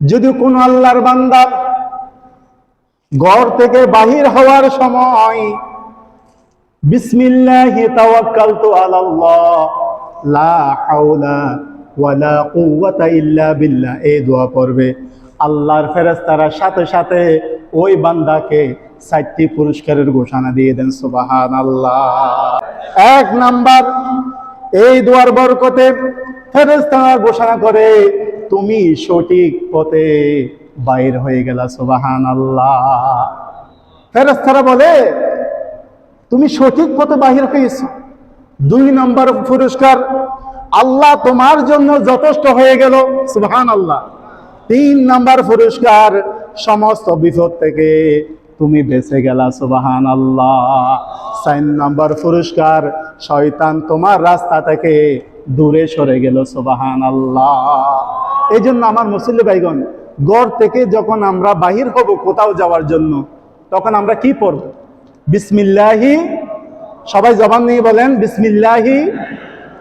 যদি কোন আল্লাহর বান্দা ঘর থেকে বাহির হওয়ার সময় সাথে সাথে ওই বান্দাকে পুরস্কারের ঘোষণা দিয়ে দেন, সুবহানাল্লাহ। এক নাম্বার, এই দোয়ার বরকতে ফেরেশতারা ঘোষণা করে তুমি সঠিক পথে বাইর হয়ে গেলা, সুবহানাল্লাহ। ফেরেশতারা বলে, তুমি সঠিক পথে বাহির হয়েছো। দুই নম্বর পুরস্কার, আল্লাহ তোমার জন্য যথেষ্ট হয়ে গেল সুবহান আল্লাহ তিন নম্বর পুরস্কার, সমস্ত বিপদ থেকে তুমি বেঁচে গেলা সুবাহান আল্লাহ চার নম্বর পুরস্কার, শয়তান তোমার রাস্তা থেকে দূরে সরে গেল সুবাহান আল্লাহ এই জন্য আমার মুসল্লি ভাইগণ গড় থেকে যখন আমরা বাহির হব কোথাও যাওয়ার জন্য, তখন আমরা কি পড়ব? বিসমিল্লাহি, সবাই জবান নিয়ে বলেন, বিসমিল্লাহি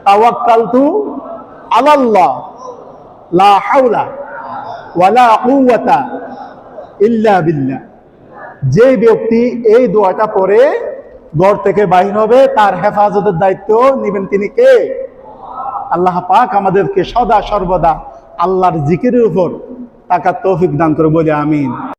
তাওয়াক্কালতু আলাল্লাহ, লা হাওলা ওয়ালা কুওয়াতা ইল্লা বিল্লাহ। যে ব্যক্তি এই দোয়াটা পড়ে, ঘর থেকে বাহির হবে, তার হেফাজতের দায়িত্ব নেবেন তিনি কে? আল্লাহ পাক আমাদেরকে সদা সর্বদা আল্লাহর জিকিরের উপর তাকার তৌফিক দান করে বলে আমিন।